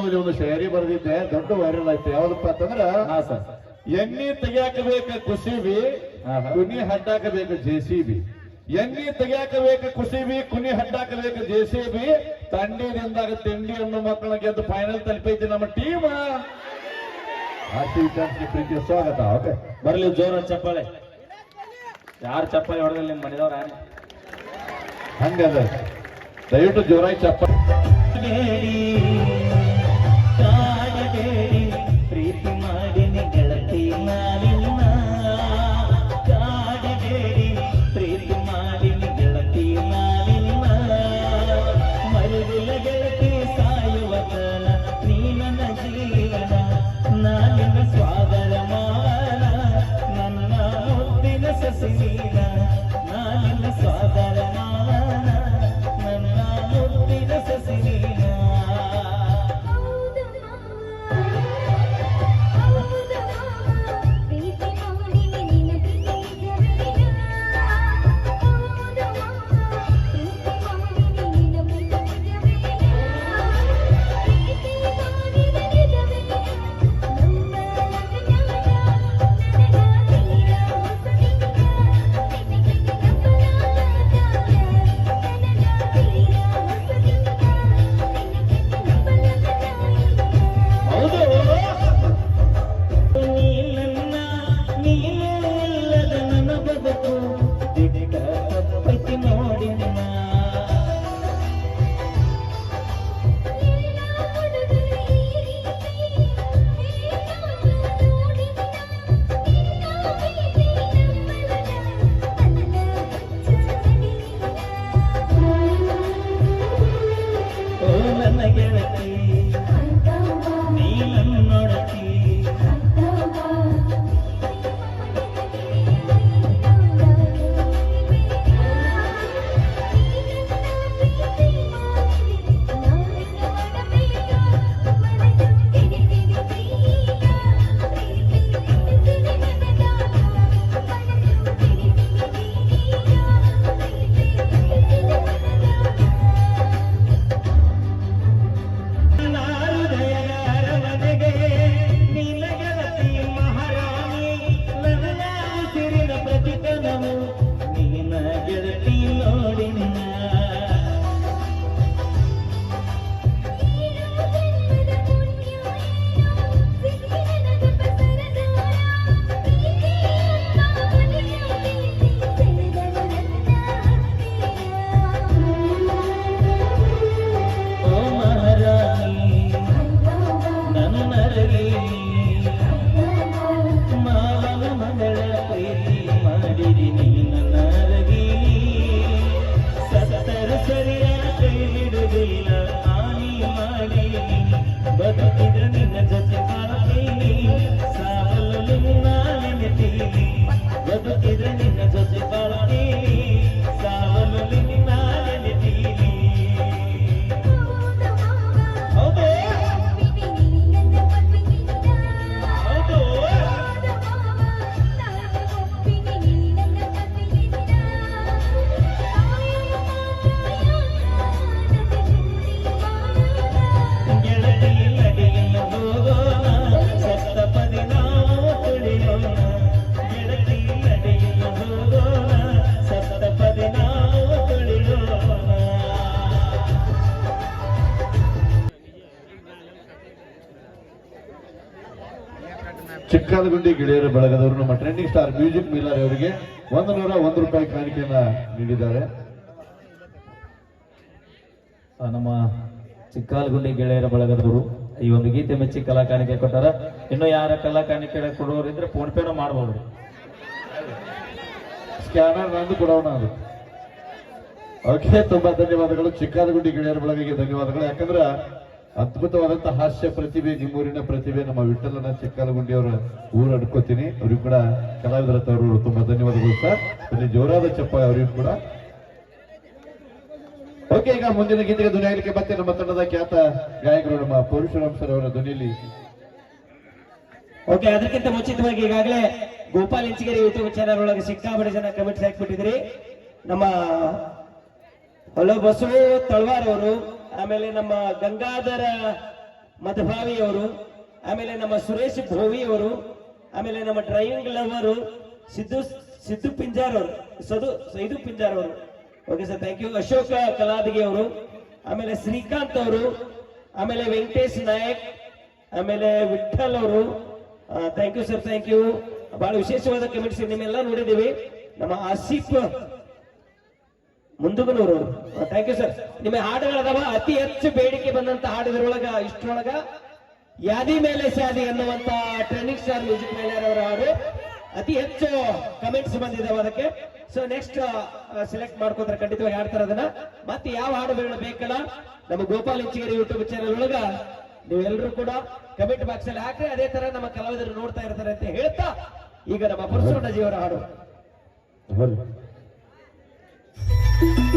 ಒಂದು ಶಾಯರಿ ಬರೆದಿದ್ದೆ ದೊಡ್ಡ ವೈರಲ್ ಆಯ್ತು. ಯಾವ್ದಪ್ಪ ಅಂತಂದ್ರ ಹಾ ಸರ್. ಎಣ್ಣೆ ತೆಗಿಯಾಕ ಬೇಕ ಕುಸಿಬಿ. ಕುನಿ ಹಡ್ಡಾಕ ಬೇಕ ಜೆಸಿಬಿ ಎಣ್ಣೆ ತೆಗಿಯಾಕ ಬೇಕ ಕುಸಿಬಿ ಕುನಿ ಹಡ್ಡಾಕ ಬೇಕ ಜೆಸಿಬಿ ತಂಡಿದಿಂದಾಗ ತಿಂಡಿ ಅನ್ನೋ ಮಕ್ಕಳ ಗೆದ್ದು ಫೈನಲ್ ತಲುಪೈತಿ ನಮ್ಮ ಟೀಮ್. ಪ್ರೀತಿಯ ಸ್ವಾಗತ. ಓಕೆ ಬರ್ಲಿ ಜೋರ ಚಪ್ಪಾಳೆ. ಯಾರು ಚಪ್ಪಾಳೆ ಹೊಡೆದಿಲ್ಲ ನಿಮ್ಮ ಮನೆದವ್ರ ಹಂಗದ ದಯವಿಟ್ಟು ಜೋರಾಗಿ ಚಪ್ಪ ಮರುಗಿಲ್ಲ ನಿನ್ನ ಜೊತೆ ಚಿಕ್ಕದಗುಂಡಿ ಗೆಳೆಯರ ಬಳಗದವರು ನಮ್ಮ ಟ್ರೆಂಡಿಂಗ್ ಸ್ಟಾರ್ ಮ್ಯೂಸಿಕ್ ಮಿಲರ್ ಅವರಿಗೆ ಒಂದು ನೂರ ಒಂದು ರೂಪಾಯಿ ಕಾಣಿಕೆಯನ್ನ ನೀಡಿದ್ದಾರೆ. ನಮ್ಮ ಚಿಕ್ಕಾಲಗುಂಡಿ ಗೆಳೆಯರ ಬಳಗದವರು ಈ ಒಂದು ಗೀತೆ ಮೆಚ್ಚಿ ಕಲಾ ಕಾಣಿಕೆ ಕೊಟ್ಟಾರ. ಇನ್ನು ಯಾರ ಕಲಾ ಕಾಣಿಕೆ ಕೊಡೋರು ಇದ್ರೆ ಫೋನ್ ಪೇನ ಮಾಡ್ಬೋದು. ಸ್ಕ್ಯಾನರ್ ನಂದು ಕೊಡೋಣ ಅದು. ಓಕೆ ತುಂಬಾ ಧನ್ಯವಾದಗಳು. ಚಿಕ್ಕಾಲಗುಂಡಿ ಗೆಳೆಯರ ಬಳಗಿಗೆ ಧನ್ಯವಾದಗಳು. ಯಾಕಂದ್ರ ಅದ್ಭುತವಾದಂತಹ ಹಾಸ್ಯ ಪ್ರತಿಭೆ ನಿಮ್ಮೂರಿನ ಪ್ರತಿಭೆ, ನಮ್ಮ ವಿಠಲನ ಚಿಕ್ಕಲಗುಂಡಿ ಅವರ ಊರು ಅಡ್ಕೋತೀನಿ ಅವ್ರಿಗೂ ಕೂಡ ಕಲಾವಿದರ ತವರು ತುಂಬಾ ಧನ್ಯವಾದಗಳು ಸರ್. ಇಲ್ಲಿ ಜೋರಾದ ಚಪ್ಪ ಅವರಿಗೂ ಕೂಡ. ಓಕೆ, ಈಗ ಮುಂದಿನ ಗೀತೆಗೆ ಧ್ವನಿ ಆಗಲಿಕ್ಕೆ ಮತ್ತೆ ನಮ್ಮ ತಂಡದ ಖ್ಯಾತ ಗಾಯಕರು ನಮ್ಮ ಪರಶುರಾಮ್ ಸರ್ ಅವರ ಧ್ವನಿಯಲ್ಲಿ. ಓಕೆ, ಅದಕ್ಕಿಂತ ಮುಂಚಿತವಾಗಿ ಈಗಾಗಲೇ ಗೋಪಾಲ್ ಇಂಚಿಗೆರೆ ಯೂಟ್ಯೂಬ್ ಚಾನಲ್ ಒಳಗೆ ಸಿಕ್ಕಾಪಟ್ಟೆ ಜನ ಕಮೆಂಟ್ಸ್ ಹಾಕ್ಬಿಟ್ಟಿದ್ರಿ ನಮ್ಮ ಹೊಲ ಬಸವ ತಳವಾರ್ ಅವರು ಆಮೇಲೆ ನಮ್ಮ ಗಂಗಾಧರ ಮಧುಭಾವಿಯವರು, ಆಮೇಲೆ ನಮ್ಮ ಸುರೇಶ್ ಭೋವಿ ಅವರು ಆಮೇಲೆ ನಮ್ಮ ಡ್ರೈವಿಂಗ್ ಲವರು ಸಿದ್ದು ಸಿದ್ದು ಪಿಂಜಾರ್ ಅವರು ಸದು, ಸೈದು ಪಿಂಜಾರ್ ಅವರು okay sir thank you Ashoka Kaladagi ಅವರು ಆಮೇಲೆ ಶ್ರೀಕಾಂತ್ ಅವರು, ಆಮೇಲೆ ವೆಂಕಟೇಶ್ ನಾಯಕ್, ಆಮೇಲೆ ವಿಠಲ್ ಅವರು. Thank you sir thank you ಬಹಳ ವಿಶೇಷವಾದ ಕಮೆಂಟ್ಸ್ ನಿಮ್ಮೆಲ್ಲ ನೋಡಿದ್ದೀವಿ. ನಮ್ಮ Asif Mundaganur thank you sir ನಿಮ್ಮ ಹಾಡುಗಳದಾವ ಅತಿ ಹೆಚ್ಚು ಬೇಡಿಕೆ ಬಂದಂತ ಹಾಡಿದ್ರೊಳಗ ಇಷ್ಟರೊಳಗ ಯಾದಿ ಮೇಲೆ ಸ್ಯಾದಿ ಅನ್ನುವಂತ ಟ್ರೆಂಡಿಂಗ್ ಸ್ಟಾರ್ ಮ್ಯೂಸಿಕ್ ಮೇಲೆ ಅವರ ಹಾಡು. ಅತಿ ಹೆಚ್ಚು ಕಮೆಂಟ್ಸ್ ಬಂದಿದಾವ ಅದಕ್ಕೆ. ಸೊ ನೆಕ್ಸ್ಟ್ ಸೆಲೆಕ್ಟ್ ಮಾಡ್ಕೋತಾರೆ ಖಂಡಿತವಾಗಿ ಹಾಡ್ತಾರ ಅದನ್ನ. ಮತ್ತೆ ಯಾವ ಹಾಡುಗಳು ಬೇಕಲ್ಲ? ನಮ್ಮ ಗೋಪಾಲ್ ಇಂಚಿಗೇರಿ ಯೂಟ್ಯೂಬ್ ಚಾನಲ್ ಒಳಗ ನೀವೆಲ್ಲರೂ ಕೂಡ ಕಮೆಂಟ್ ಬಾಕ್ಸ್ ಅಲ್ಲಿ ಹಾಕ್ರಿ. ಅದೇ ತರ ನಮ್ಮ ಕಲಾವಿದರು ನೋಡ್ತಾ ಇರ್ತಾರೆ ಅಂತ ಹೇಳ್ತಾ ಈಗ ನಮ್ಮ ಪರಶುರಣ್ಣಜಿ ಅವರ ಹಾಡು. Yeah.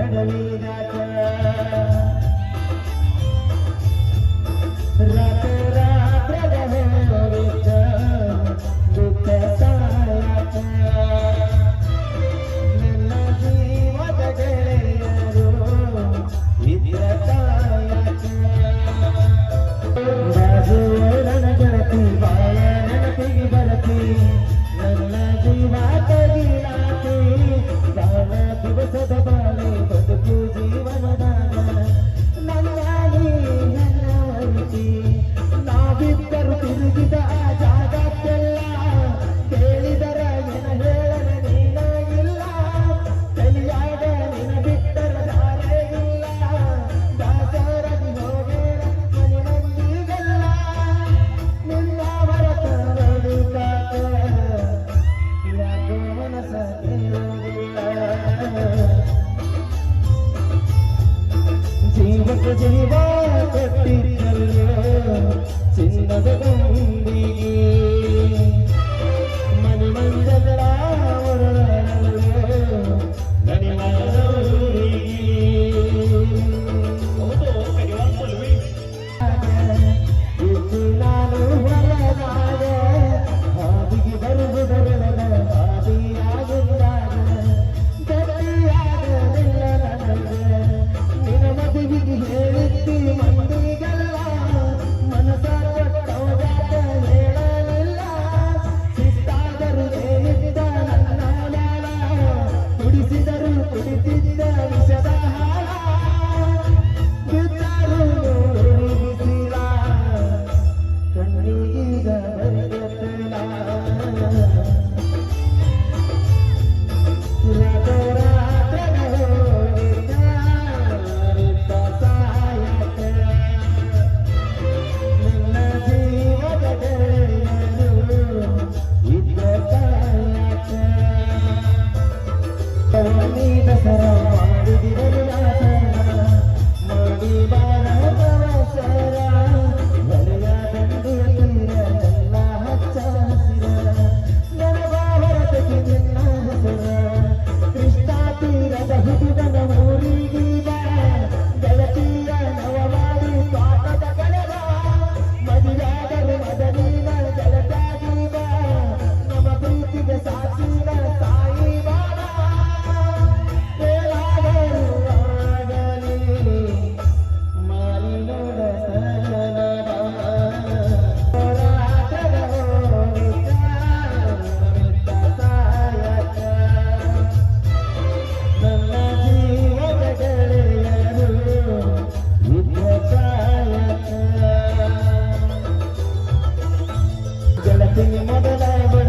ದಡಲಿದ ತಿಂಗ ಮೊದಲಾದ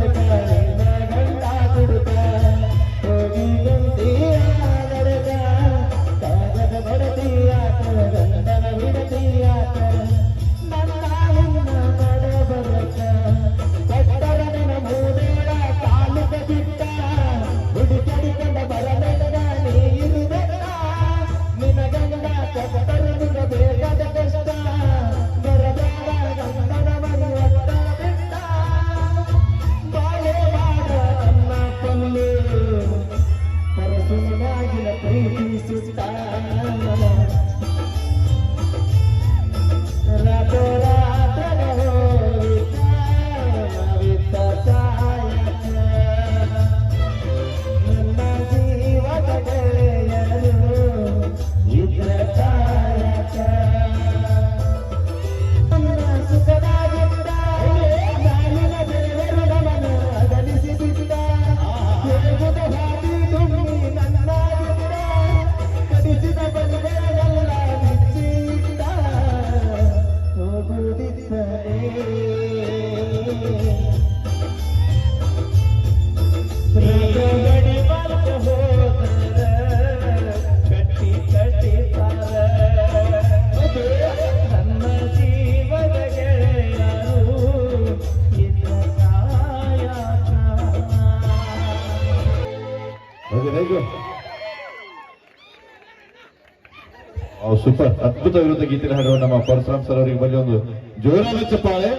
ಸೂಪರ್ ಅದ್ಭುತ ವಿರುದ್ಧ ಗೀತೆನ ಹಾಡುವ ನಮ್ಮ ಪರಶುರಾಮ್ ಸರ್ ಅವರಿಗೆ ಬಳಿ ಒಂದು ಜೋರಾದ ಚಪ್ಪಾಳೆ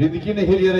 ಇದಕ್ಕಿಂತ ಹಿರಿಯರ.